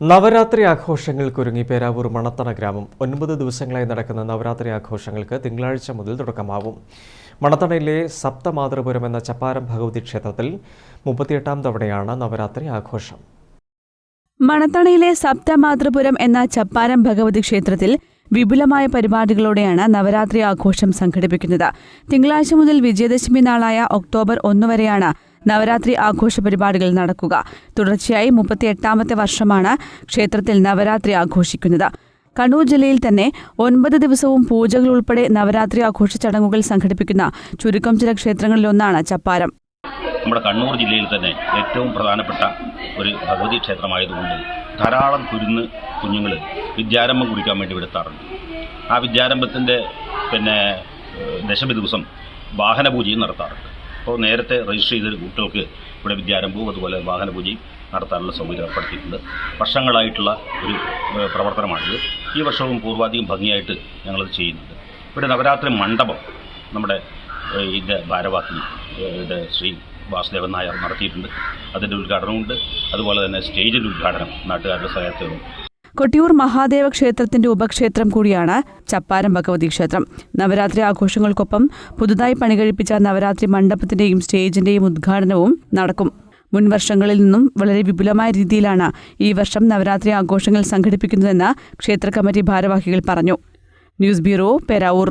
നവരാത്രി ആഘോഷങ്ങൾക്കൊരുങ്ങി പേരാവൂർ മണത്തണ ഗ്രാമം. ഒൻപത് ദിവസങ്ങളായി നടക്കുന്ന നവരാത്രി ആഘോഷങ്ങൾക്ക് തിങ്കളാഴ്ച മുതൽ തുടക്കമാവും. മണത്തണയിലെ സപ്തമാതൃപുരം എന്ന ചപ്പാരം ഭഗവതി ക്ഷേത്രത്തിൽ മുപ്പത്തിയെട്ടാം തവണയാണ് നവരാത്രി ആഘോഷം. മണത്തണയിലെ സപ്തമാതൃപുരം എന്ന ചപ്പാരം ഭഗവതി ക്ഷേത്രത്തിൽ വിപുലമായ പരിപാടികളോടെയാണ് നവരാത്രി ആഘോഷം സംഘടിപ്പിക്കുന്നത്. തിങ്കളാഴ്ച മുതൽ വിജയദശമി നാളായ ഒക്ടോബർ ഒന്ന് വരെയാണ് നവരാത്രി ആഘോഷ പരിപാടികൾ നടക്കുക. തുടർച്ചയായി മുപ്പത്തിയെട്ടാമത്തെ വർഷമാണ് ക്ഷേത്രത്തിൽ നവരാത്രി ആഘോഷിക്കുന്നത്. കണ്ണൂർ ജില്ലയിൽ തന്നെ ഒൻപത് ദിവസവും പൂജകൾ ഉൾപ്പെടെ നവരാത്രി ആഘോഷ ചടങ്ങുകൾ സംഘടിപ്പിക്കുന്ന ചുരുക്കം ചില ക്ഷേത്രങ്ങളിലൊന്നാണ് ചപ്പാരം. നമ്മുടെ കണ്ണൂർ ജില്ലയിൽ തന്നെ ഏറ്റവും പ്രധാനപ്പെട്ട ഒരു ഭഗവതി ക്ഷേത്രമായതുകൊണ്ട് ധാരാളം കുരുന്ന് കുഞ്ഞുങ്ങൾ വിദ്യാരംഭം കുടിക്കാൻ വേണ്ടി വിടുത്താറുണ്ട് ആ വിദ്യാരംഭത്തിന്റെ പിന്നെ ദശമി ദിവസം വാഹനപൂജയും നടത്താറുണ്ട്. അപ്പോൾ നേരത്തെ രജിസ്റ്റർ ചെയ്ത കുട്ടികൾക്ക് ഇവിടെ വിദ്യാരംഭവും അതുപോലെ വാഹനപൂജയും നടത്താനുള്ള സൗകര്യം ഏർപ്പെടുത്തിയിട്ടുണ്ട്. വർഷങ്ങളായിട്ടുള്ള ഒരു പ്രവർത്തനമാണിത്. ഈ വർഷവും പൂർവാധികം ഭംഗിയായിട്ട് ഞങ്ങളത് ചെയ്യുന്നുണ്ട്. ഇവിടെ നവരാത്രി മണ്ഡപം നമ്മുടെ ഇതിന്റെ ഭാരവാഹി ശ്രീ വാസുദേവൻ നായർ നടത്തിയിട്ടുണ്ട്. അതിന്റെ ഉദ്ഘാടനമുണ്ട് അതുപോലെ തന്നെ സ്റ്റേജിന്റെ ഉദ്ഘാടനം നാട്ടുകാരുടെ സഹായത്തോടും കൊട്ടിയൂർ മഹാദേവ ക്ഷേത്രത്തിന്റെ ഉപക്ഷേത്രം കൂടിയാണ് ചപ്പാരം ഭഗവതി ക്ഷേത്രം. നവരാത്രി ആഘോഷങ്ങൾക്കൊപ്പം പുതുതായി പണികഴിപ്പിച്ച നവരാത്രി മണ്ഡപത്തിന്റെയും സ്റ്റേജിന്റെയും ഉദ്ഘാടനവും നടക്കും. മുൻ വർഷങ്ങളിൽ നിന്നും വളരെ വിപുലമായ രീതിയിലാണ് ഈ വർഷം നവരാത്രി ആഘോഷങ്ങൾ സംഘടിപ്പിക്കുന്നതെന്ന് ക്ഷേത്ര കമ്മിറ്റി ഭാരവാഹികൾ പറഞ്ഞു. News bureau Peravoor.